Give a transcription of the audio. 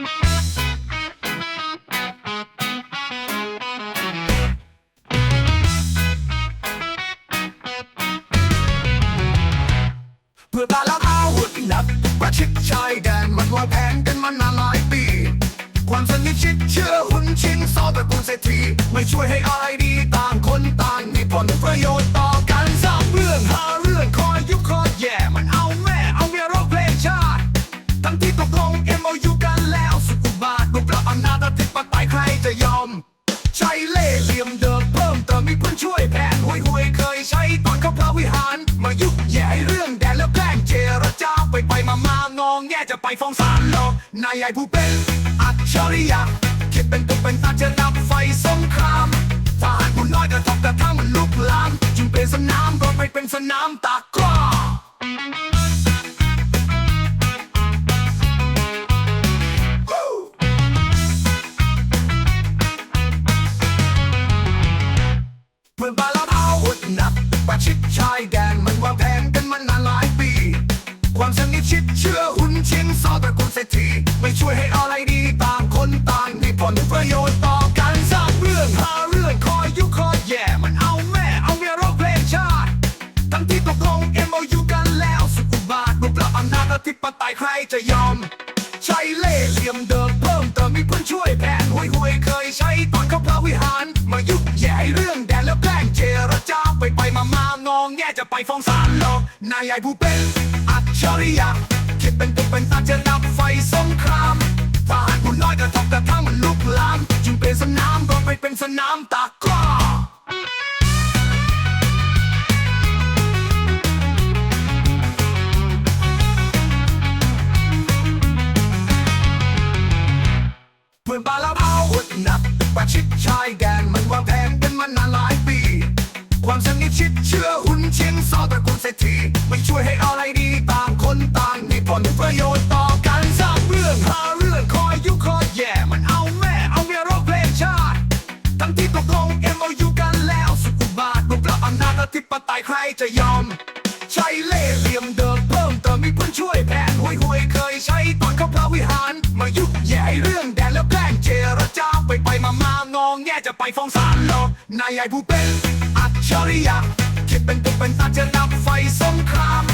เพื่อการล้วอาวุธหนักประชิดชายแดนมันวางแผนกันมานานหลายปี ความสนิทชิดเชื่อหุ่นชิงซอตระกูลเศรษฐีไม่ช่วยให้อะไรดีต่างคนต่างมีผลประโยชน์ต่อกันสร้างเรื่องหาเรื่องคอยยุคคอยแย่มันเอาแม่เอาเมียรบเพลงชาติทั้งที่ตกลง MOU กันแล้ว เล่เหลี่ยมเดิมเพิ่มเติมมีเพื่อนช่วยแผนห่วยห่วยเคยใช้ตอนเข้าพระวิหาร มายุกแย่ให้เรื่องแดนแล้วแกล้งเจรจาไปไปมามางองแง่จะไปฟ้องศาลหรอกนายใหญ่ผู้เป็นอัจฉริยะคิดเป็นตุเป็นตาจะดับไฟสงครามทหารผู้น้อยกระทบกระทั่ง ใครจะยอม ใช้เล่ห์เหลี่ยมเดิมเพิ่มเติมมีเพื่อนช่วยแผนห่วยห่วยเคยใช้ตอนเข้าพระวิหาร มายุกแย่ให้เรื่องแดนแล้วแกล้งเจรจาไปไปมามางองแง่จะไปฟ้องศาลหรอกนายใหญ่ผู้เป็นอัจฉริยะคิดเป็นตุเป็นตาจะดับไฟสงครามทหารผู้น้อยกระทบกระทั่งมันลุกลามจึงเป็นสนามรบไปเป็นสนามตะก ร้อเพื่อนบ้าเราอาวุธหนักประชิดชายแดนมันวางแผนกันมานานหลายปี ความสนิทชิดเชื่อหุ่นเชิงซอตระกูลเศรษฐีไม่ช่วยให้อะไรดีต่างคนต่างมีผลประโยชน์ต่อกันสร้างเรื่องหาเรื่องคอยยุคอยแย่มันเอาแม่เอาเมียรบเพลงชาติทั้งที่ตกลง MOU กันแล้วสุขุบาทรูปรับอำนาจอธิปไตยใครจะยอม ใช้เล่ห์เหลี่ยมเดิมเพิ่มเติมมีเพื่อนช่วยแผนห่วยห่วยๆเคยใช้ตอ ฟองสารหลอกนายใหญ่ผู้เป็นอัจฉริยะคิดเป็นตุเป็นตาจะดับไฟสงคราม